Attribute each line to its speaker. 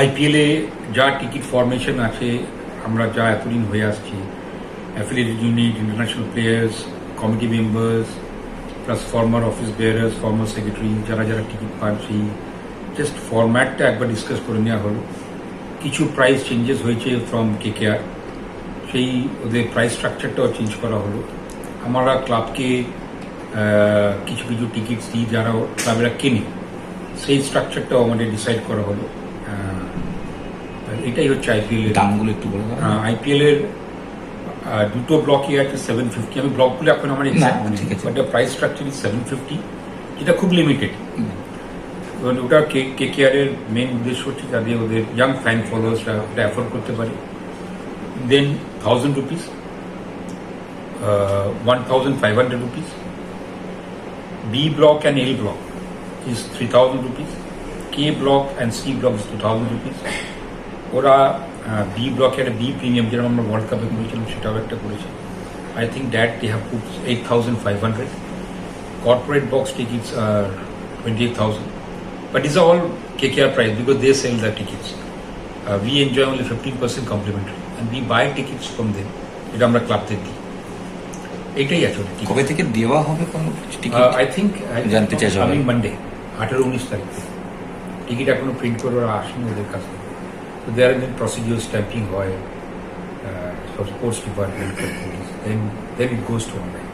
Speaker 1: আইপিএলে যা ticket formation আছে, আমরা যা এতদিন হয়ে আসছি affiliated unit international players committee members plus former office bearers former secretary যারা যারা টিকিট সেই জাস্ট ফরম্যাটটা একবার ডিসকাস করে নেওয়া হলো। কিছু প্রাইস চেঞ্জেস হয়েছে ফ্রম কে কে সেই ওদের প্রাইস স্ট্রাকচারটাও চেঞ্জ করা হলো। আমরা ক্লাবকে কিছু কিছু টিকিটস দিই, যারা ক্লাবেরা কেনে, সেই স্ট্রাকচারটাও আমাদের ডিসাইড করা হলো। এটাই হচ্ছে আইপিএল এর
Speaker 2: দামগুলো একটু বলে
Speaker 1: আইপিএল এর দুটো ব্লকই আছে সেভেন ফিফটি আমি ব্লকগুলো এখন আমার মনে। But price structure is seven fifty যেটা খুব লিমিটেড এবং ওটা কে কে কেয়ার এর মেন উদ্দেশ্য হচ্ছে যাতে ওদের ইয়াং ফ্যান ফলোয়ার্সরা ওটা অ্যাফোর্ড করতে পারে। Then thousand rupees one thousand five hundred rupees B block and L block is three thousand rupees K block and C block is two thousand rupees ওরা B ব্লকে একটা বি প্রিমিয়াম যেরকম আমরা world কাপে করেছিলাম সেটাও একটা করেছে I think that they have put eight thousand five hundred corporate box tickets are 28,000. But these are all KKR price because they sell the tickets. Uh, we enjoy only 15% complimentary and we buy tickets from them. এটা আমরা ক্লাবদের দিই এটাই আছে
Speaker 2: কবে থেকে দেওয়া হবে কোনো টিকিট
Speaker 1: আই থিঙ্ক
Speaker 2: জানতে চাইছো
Speaker 1: আমি। মানডে আঠেরো উনিশ তারিখ টিকিট এখনও প্রিন্ট করে ওরা আসেনি ওদের কাছে So there have been procedures stamping oil uh, for sports department. Then, then it goes to online.